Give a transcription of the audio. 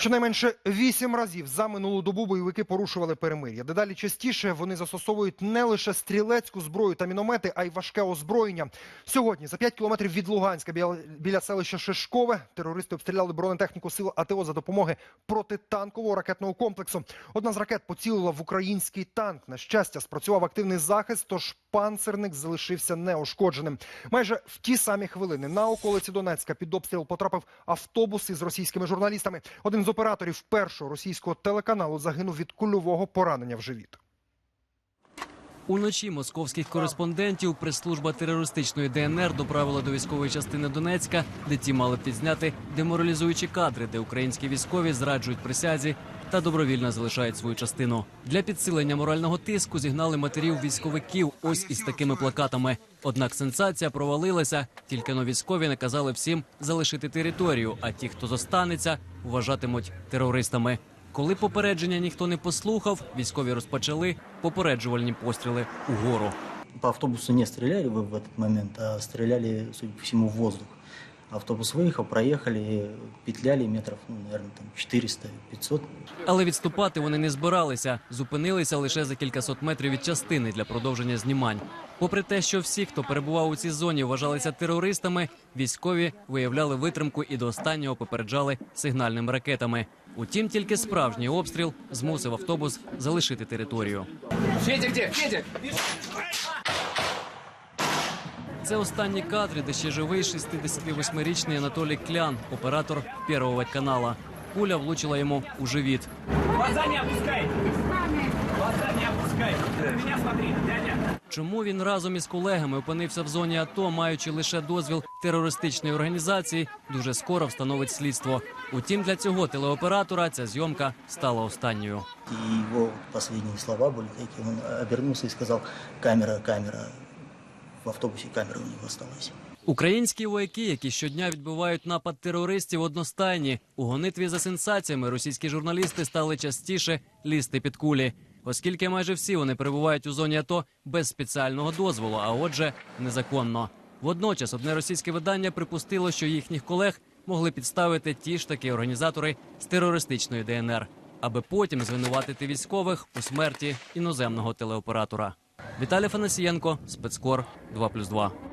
Щонайменше вісім разів за минулу добу бойовики порушували перемир'я. Дедалі частіше вони застосовують не лише стрілецьку зброю та міномети, а й важке озброєння. Сьогодні, за 5 кілометрів від Луганська, біля, біля селища Шишкове, терористи обстріляли бронетехніку сил АТО за допомоги протитанкового ракетного комплексу. Одна з ракет поцілила в український танк. На щастя, спрацював активний захист, тож панцерник залишився неушкодженим. Майже в ті самі хвилини на околиці Донецька під обстріл потрапив автобус із російськими журналістами. Один з операторів першого російського телеканалу загинув від кульового поранення в живіт. Уночі московських кореспондентів прес-служба терористичної ДНР доправила до військової частини Донецька, де ті мали б відзняти деморалізуючі кадри, де українські військові зраджують присязі та добровільно залишають свою частину. Для підсилення морального тиску зігнали матерів військовиків ось із такими плакатами. Однак сенсація провалилася. Тільки но військові наказали всім залишити територію, а ті, хто зостанеться, вважатимуть терористами. Коли попередження ніхто не послухав, військові розпочали попереджувальні постріли угору. По автобусу не стреляли в в этот момент, а стреляли, судя по всему, в воздух. Автобус выехал, проехали, петляли метров, ну, наверное, там 400-500. Але відступати вони не збиралися, зупинилися лише за кількасот метрів від частини для продовження знімань. Попри те, що всі, хто перебував у цій зоні, вважалися терористами, військові виявляли витримку і до останнього попереджали сигнальними ракетами. Утім, тільки справжній обстріл змусив автобус залишити територію. Федя где? Федя! Це останні кадри, де ще живий 68-річний Анатолій Клян, оператор Первого канала. Пуля влучила йому у живіт. Глаза не опускай! Глаза не опускай! На меня смотри, дядя! Чому він разом із колегами опинився в зоні АТО, маючи лише дозвіл терористичної організації, дуже скоро встановить слідство. Утім, для цього телеоператора ця зйомка стала останньою. И его последние слова были такие. Он обернулся и сказал, камера, камера. В автобусе камера у него осталась. Українські вояки, які щодня відбивають напад терористів, одностайні. У гонитві за сенсаціями російські журналісти стали частіше лізти під кулі, оскільки майже всі вони перебувають у зоні АТО без спеціального дозволу, а отже, незаконно. Водночас одне російське видання припустило, що їхніх колег могли підставити ті ж таки організатори з терористичної ДНР, аби потім звинуватити військових у смерті іноземного телеоператора. Віталій Фанасієнко, спецкор 2+,2.